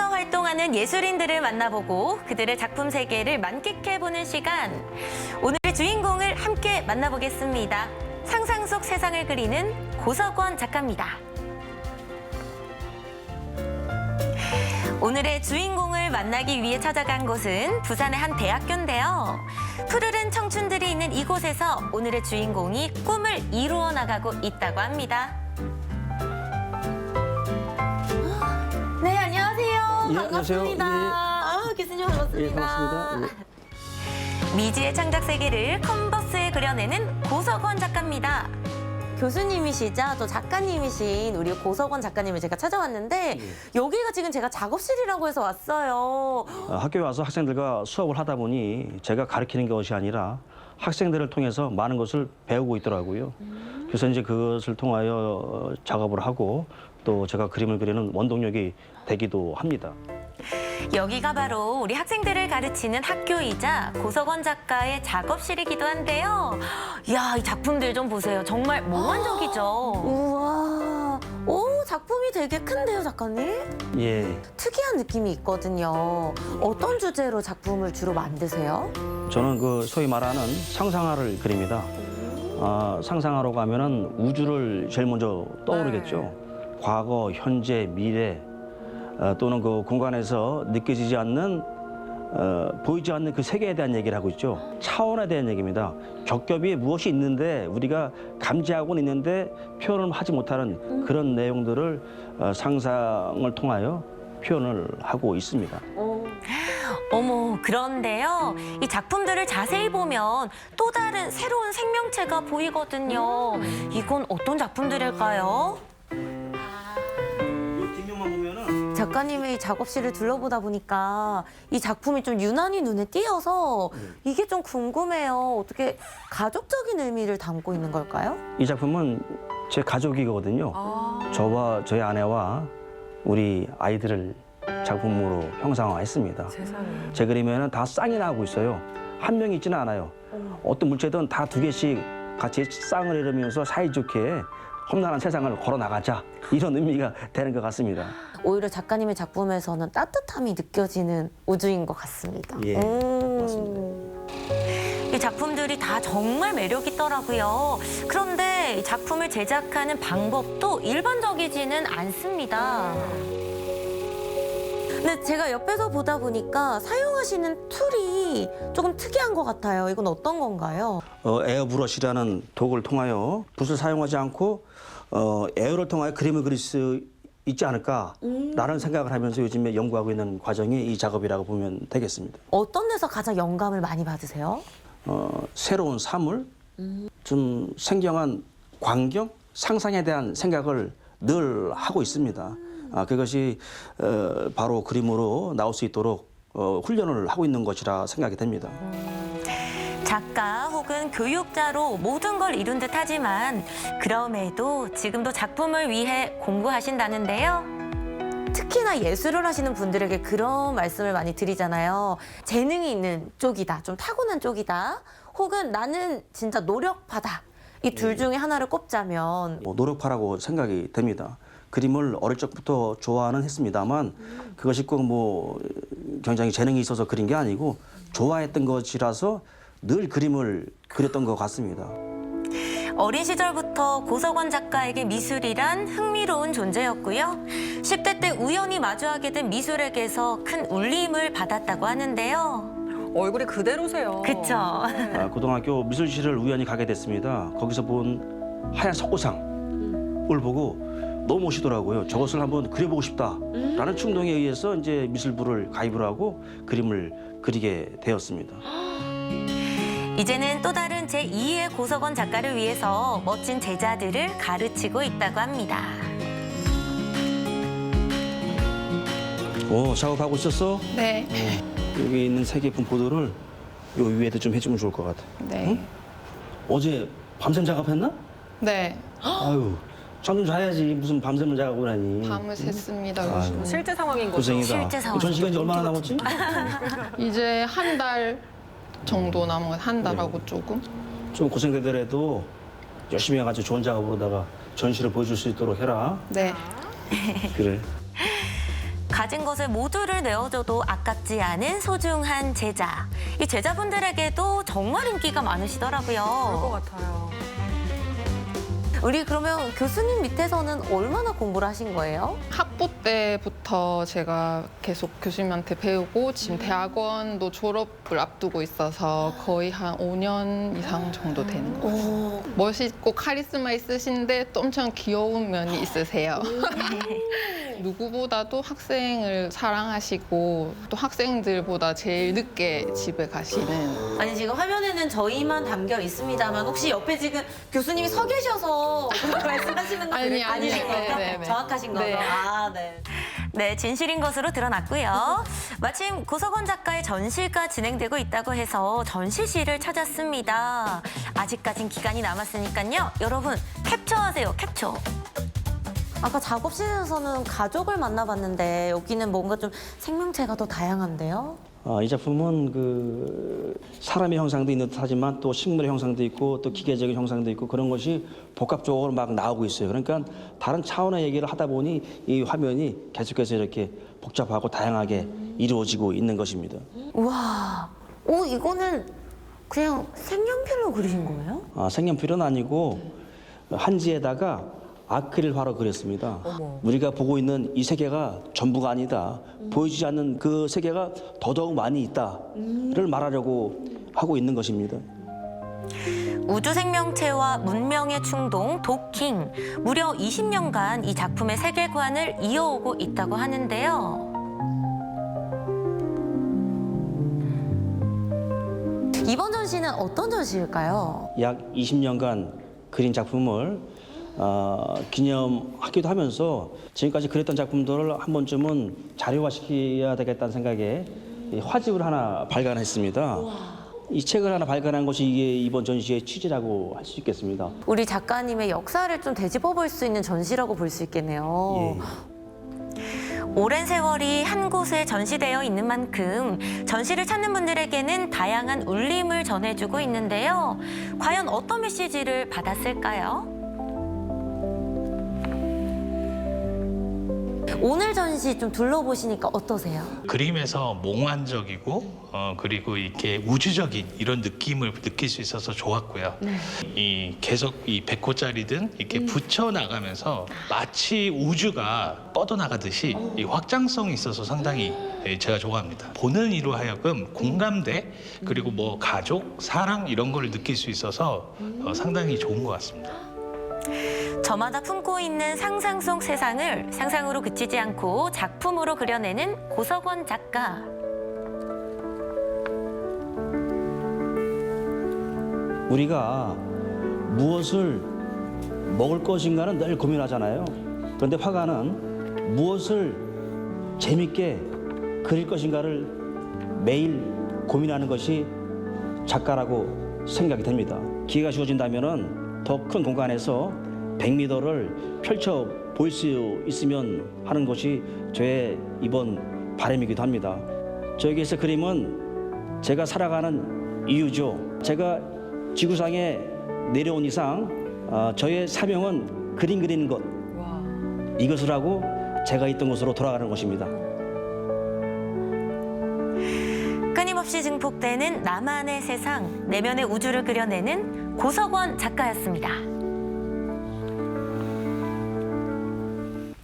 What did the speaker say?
현장에서 활동하는 예술인들을 만나보고 그들의 작품 세계를 만끽해보는 시간. 오늘의 주인공을 함께 만나보겠습니다. 상상 속 세상을 그리는 고석원 작가입니다. 오늘의 주인공을 만나기 위해 찾아간 곳은 부산의 한 대학교인데요. 푸르른 청춘들이 있는 이곳에서 오늘의 주인공이 꿈을 이루어 나가고 있다고 합니다. 예, 반갑습니다. 안녕하세요. 예. 아, 교수님 반갑습니다. 예, 반갑습니다. 예. 미지의 창작 세계를 컨버스에 그려내는 고석원 작가입니다. 교수님이시자 또 작가님이신 우리 고석원 작가님을 제가 찾아왔는데 여기가 지금 제가 작업실이라고 해서 왔어요. 어, 학교에 와서 학생들과 수업을 하다 보니 제가 가르치는 것이 아니라 학생들을 통해서 많은 것을 배우고 있더라고요. 그래서 이제 그것을 통하여 어, 작업을 하고 또 제가 그림을 그리는 원동력이 되기도 합니다. 여기가 바로 우리 학생들을 가르치는 학교이자 고석원 작가의 작업실이기도 한데요. 이야, 이 작품들 좀 보세요. 정말 몽환적이죠. 우와, 오 작품이 되게 큰데요, 작가님? 예. 특이한 느낌이 있거든요. 어떤 주제로 작품을 주로 만드세요? 저는 그 소위 말하는 상상화를 그립니다. 아, 상상화로 가면은 우주를 제일 먼저 떠오르겠죠. 과거, 현재, 미래 어, 또는 그 공간에서 느껴지지 않는 어, 보이지 않는 그 세계에 대한 얘기를 하고 있죠. 차원에 대한 얘기입니다. 겹겹이 무엇이 있는데 우리가 감지하고는 있는데 표현을 하지 못하는 그런 내용들을 어, 상상을 통하여 표현을 하고 있습니다. 어머, 그런데요. 이 작품들을 자세히 보면 또 다른 새로운 생명체가 보이거든요. 이건 어떤 작품들일까요? 뒷면만 보면은 작가님의 이 작업실을 둘러보다 보니까 이 작품이 좀 유난히 눈에 띄어서 이게 좀 궁금해요. 어떻게 가족적인 의미를 담고 있는 걸까요? 이 작품은 제 가족이거든요. 저와 저희 아내와 우리 아이들을 작품으로 형상화했습니다. 제 그림에는 다 쌍이 나오고 있어요. 한 명이 있지는 않아요. 어떤 물체든 다 두 개씩 같이 쌍을 이루면서 사이좋게 험난한 세상을 걸어 나가자 이런 의미가 되는 것 같습니다. 오히려 작가님의 작품에서는 따뜻함이 느껴지는 우주인 것 같습니다. 예, 음. 이 작품들이 다 정말 매력 있더라고요. 그런데 이 작품을 제작하는 방법도 일반적이지는 않습니다. 근데 제가 옆에서 보다 보니까 사용하시는 툴이 조금 특이한 것 같아요. 이건 어떤 건가요? 어, 에어브러시라는 도구를 통하여 붓을 사용하지 않고 어, 에어를 통하여 그림을 그릴 수 있지 않을까라는 생각을 하면서 요즘에 연구하고 있는 과정이 이 작업이라고 보면 되겠습니다. 어떤 데서 가장 영감을 많이 받으세요? 어, 새로운 사물, 좀 생경한 광경, 상상에 대한 생각을 늘 하고 있습니다. 아, 그것이 어, 바로 그림으로 나올 수 있도록 어, 훈련을 하고 있는 것이라 생각이 됩니다. 작가 혹은 교육자로 모든 걸 이룬 듯 하지만 그럼에도 지금도 작품을 위해 공부하신다는데요. 특히나 예술을 하시는 분들에게 그런 말씀을 많이 드리잖아요. 재능이 있는 쪽이다, 좀 타고난 쪽이다, 혹은 나는 진짜 노력파다. 이 둘 중에 하나를 꼽자면 뭐 노력파라고 생각이 됩니다. 그림을 어릴 적부터 좋아는 했습니다만 그것이 꼭 뭐 굉장히 재능이 있어서 그린 게 아니고 좋아했던 것이라서 늘 그림을 그렸던 것 같습니다. 어린 시절부터 고석원 작가에게 미술이란 흥미로운 존재였고요. 10대 때 우연히 마주하게 된 미술에게서 큰 울림을 받았다고 하는데요. 얼굴이 그대로세요. 그쵸? 아, 고등학교 미술실을 우연히 가게 됐습니다. 거기서 본 하얀 석고상을 보고 너무 멋있더라고요. 저것을 한번 그려보고 싶다라는 충동에 의해서 이제 미술부를 가입을 하고 그림을 그리게 되었습니다. 이제는 또 다른 제2의 고석원 작가를 위해서 멋진 제자들을 가르치고 있다고 합니다. 오 작업하고 있었어? 네. 여기 있는 세 개품 보도를 요 위에도 좀 해주면 좋을 것 같아. 네. 어제 밤샘 작업했나? 네. 아유 잠 좀 자야지 무슨 밤샘을 작업을 하니. 밤을 샜습니다. 요즘. 실제 상황인 거죠. 고생이다. 실제 상황. 전 시간이 얼마나 남았지? 이제 한 달 정도 남은 것, 한 달하고 네. 조금. 좀 고생되더라도 열심히 해가지고 좋은 작업으로다가 전시를 보여줄 수 있도록 해라. 네. 그래. 가진 것을 모두를 내어줘도 아깝지 않은 소중한 제자. 이 제자분들에게도 정말 인기가 그럴 것 많으시더라고요. 같아요. 우리 그러면 교수님 밑에서는 얼마나 공부를 하신 거예요? 학부 때부터 제가 계속 교수님한테 배우고 지금 대학원도 졸업을 앞두고 있어서 거의 한 5년 이상 정도 되는 것 같아요. 멋있고 카리스마 있으신데 또 엄청 귀여운 면이 있으세요. 누구보다도 학생을 사랑하시고 또 학생들보다 제일 늦게 집에 가시는 아니 지금 화면에는 저희만 담겨 있습니다만 혹시 옆에 지금 교수님이 서 계셔서 그렇게 말씀하시는 거 아니, 아니, 아니신 네, 거죠? 네, 네. 정확하신 거죠? 네. 아, 네. 네, 진실인 것으로 드러났고요. 마침 고석원 작가의 전시가 진행되고 있다고 해서 전시실을 찾았습니다. 아직까진 기간이 남았으니까요. 여러분 캡처하세요, 캡처. 아까 작업실에서는 가족을 만나봤는데 여기는 뭔가 좀 생명체가 더 다양한데요? 아, 이 작품은 그 사람의 형상도 있는 듯하지만 또 식물의 형상도 있고 또 기계적인 형상도 있고 그런 것이 복합적으로 막 나오고 있어요. 그러니까 다른 차원의 얘기를 하다 보니 이 화면이 계속해서 이렇게 복잡하고 다양하게 이루어지고 있는 것입니다. 우와, 오 이거는 그냥 색연필로 그리신 거예요? 아, 색연필은 아니고 한지에다가 아크릴화로 그렸습니다. 우리가 보고 있는 이 세계가 전부가 아니다. 보이지 않는 그 세계가 더더욱 많이 있다를 말하려고 하고 있는 것입니다. 우주 생명체와 문명의 충동 도킹 무려 20년간 이 작품의 세계관을 이어오고 있다고 하는데요. 이번 전시는 어떤 전시일까요? 약 20년간 그린 작품을 어, 기념하기도 하면서 지금까지 그렸던 작품들을 한 번쯤은 자료화시켜야 되겠다는 생각에 이 화집을 하나 발간했습니다. 이 책을 하나 발간한 것이 이게 이번 전시의 취지라고 할 수 있겠습니다. 우리 작가님의 역사를 좀 되짚어 볼 수 있는 전시라고 볼 수 있겠네요. 예. 오랜 세월이 한 곳에 전시되어 있는 만큼 전시를 찾는 분들에게는 다양한 울림을 전해주고 있는데요. 과연 어떤 메시지를 받았을까요? 오늘 전시 좀 둘러보시니까 어떠세요? 그림에서 몽환적이고 어, 그리고 이렇게 우주적인 이런 느낌을 느낄 수 있어서 좋았고요. 이 계속 이 100호짜리든 이렇게 붙여 나가면서 마치 우주가 뻗어 나가듯이 이 확장성이 있어서 상당히 예, 제가 좋아합니다. 보는 이로 하여금 공감대 그리고 뭐 가족, 사랑 이런 걸 느낄 수 있어서 어, 상당히 좋은 것 같습니다. 저마다 품고 있는 상상 속 세상을 상상으로 그치지 않고 작품으로 그려내는 고석원 작가. 우리가 무엇을 먹을 것인가는 늘 고민하잖아요. 그런데 화가는 무엇을 재밌게 그릴 것인가를 매일 고민하는 것이 작가라고 생각이 됩니다. 기회가 주어진다면 더 큰 공간에서 100m를 펼쳐 보일 수 있으면 하는 것이 저의 이번 바람이기도 합니다. 저에게서 그림은 제가 살아가는 이유죠. 제가 지구상에 내려온 이상 어, 저의 사명은 그림 그리는 것 와. 이것을 하고 제가 있던 곳으로 돌아가는 것입니다. 끊임없이 증폭되는 나만의 세상, 내면의 우주를 그려내는 고석원 작가였습니다.